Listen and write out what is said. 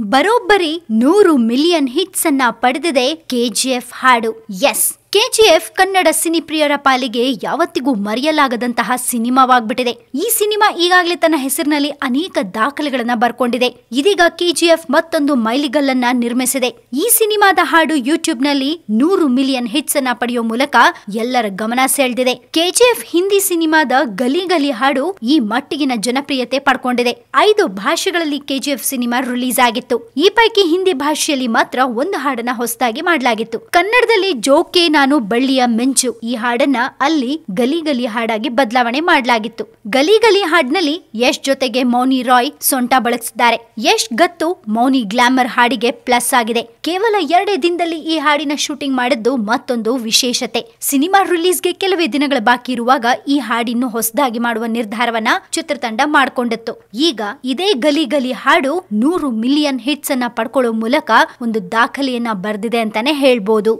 ಬರೋಬ್ಬರಿ ನೂರು million hits ಅನ್ನ ಪಡೆದಿದೆ ಕೆಜಿಎಫ್ ಹಾಡು. ಎಸ್. ಕೆಜಿಎಫ್ ಕನ್ನಡ ಸಿನಿಪ್ರಿಯರ ಪಾಲಿಗೆ ಯಾವತ್ತಿಗೂ ಮರೆಯಲಾಗದಂತಹ ಸಿನಿಮಾವಾಗ್ಬಿಟ್ಟಿದೆ. ಈ ಸಿನಿಮಾ ಈಗಾಗಲೇ ತನ್ನ ಹೆಸರಿನಲ್ಲಿ ಅನೇಕ ದಾಖಲೆಗಳನ್ನ ಬರ್ಕೊಂಡಿದೆ. ಇದೀಗ ಕೆಜಿಎಫ್ ಮತ್ತೊಂದು ಮೈಲಿಗಲ್ಲನ್ನ ನಿರ್ಮಿಸಿದೆ. ಈ ಸಿನಿಮಾದ ಹಾಡು ಯೂಟ್ಯೂಬ್ನಲ್ಲಿ ನೂರು ಮಿಲಿಯನ್ ಹಿಟ್ಸ್ ಅನ್ನ ಪಡೆಯುವ ಮೂಲಕ ಎಲ್ಲರ ಗಮನ ಸೆಳೆದಿದೆ. ಕೆಜಿಎಫ್ ಹಿಂದಿ ಸಿನಿಮಾದ ಗಲಿ ಗಲಿ ಹಾಡು ಈ ಮಟ್ಟಿಗಿನ ಜನಪ್ರಿಯತೆ ಪಡ್ಕೊಂಡಿದೆ. ಐದು ಭಾಷೆಗಳಲ್ಲಿ ಕೆಜಿಎಫ್ ಸಿನಿಮಾ ರಿಲೀಸ್ ಆಗಿತ್ತು. ಈ ಪೈಕಿ ಹಿಂದಿ ಭಾಷೆಯಲ್ಲಿ ಮಾತ್ರ ಒಂದು ಹಾಡನ್ನ ಹೊಸದಾಗಿ ಮಾಡಲಾಗಿತ್ತು. ಕನ್ನಡದಲ್ಲಿ ಜೋಕೆ ನಾನು ಬಳ್ಳಿಯ ಮೆಂಚು. ಈ ಹಾಡನ್ನ ಅಲ್ಲಿ ಗಲಿ ಗಲಿ ಹಾಡಾಗಿ ಬದಲಾವಣೆ ಮಾಡಲಾಗಿತ್ತು. ಗಲಿ ಗಲಿ ಹಾಡ್ನಲ್ಲಿ ಯಶ್ ಜೊತೆಗೆ ಮೌನಿ ರಾಯ್ ಸೊಂಟ ಬಳಸಿದ್ದಾರೆ ಯಶ್ ಗತ್ತು ಮೌನಿ ಗ್ಲಾಮರ್ ಹಾಡಿಗೆ ಪ್ಲಸ್ ಆಗಿದೆ. ಕೇವಲ ಎರಡೇ ದಿನದಲ್ಲಿ ಈ ಹಾಡಿನ ಶೂಟಿಂಗ್ ಮಾಡಿದ್ದು ಮತ್ತೊಂದು ವಿಶೇಷತೆ. ಸಿನಿಮಾ ರಿಲೀಸ್ಗೆ ಕೆಲವೇ ದಿನಗಳ ಬಾಕಿ ಇರುವಾಗ ಈ ಹಾಡಿನ್ನು ಹೊಸದಾಗಿ ಮಾಡುವ ನಿರ್ಧಾರವನ್ನ ಚಿತ್ರತಂಡ ಮಾಡಿಕೊಂಡಿತ್ತು. ಈಗ ಇದೇ ಗಲಿ ಗಲಿ ಹಾಡು ನೂರು ಮಿಲಿಯನ್ ಹಿಟ್ಸ್ ಅನ್ನ ಪಡ್ಕೊಳ್ಳೋ ಮೂಲಕ ಒಂದು ದಾಖಲೆಯನ್ನ ಬರೆದಿದೆ ಅಂತಾನೆ ಹೇಳ್ಬೋದು.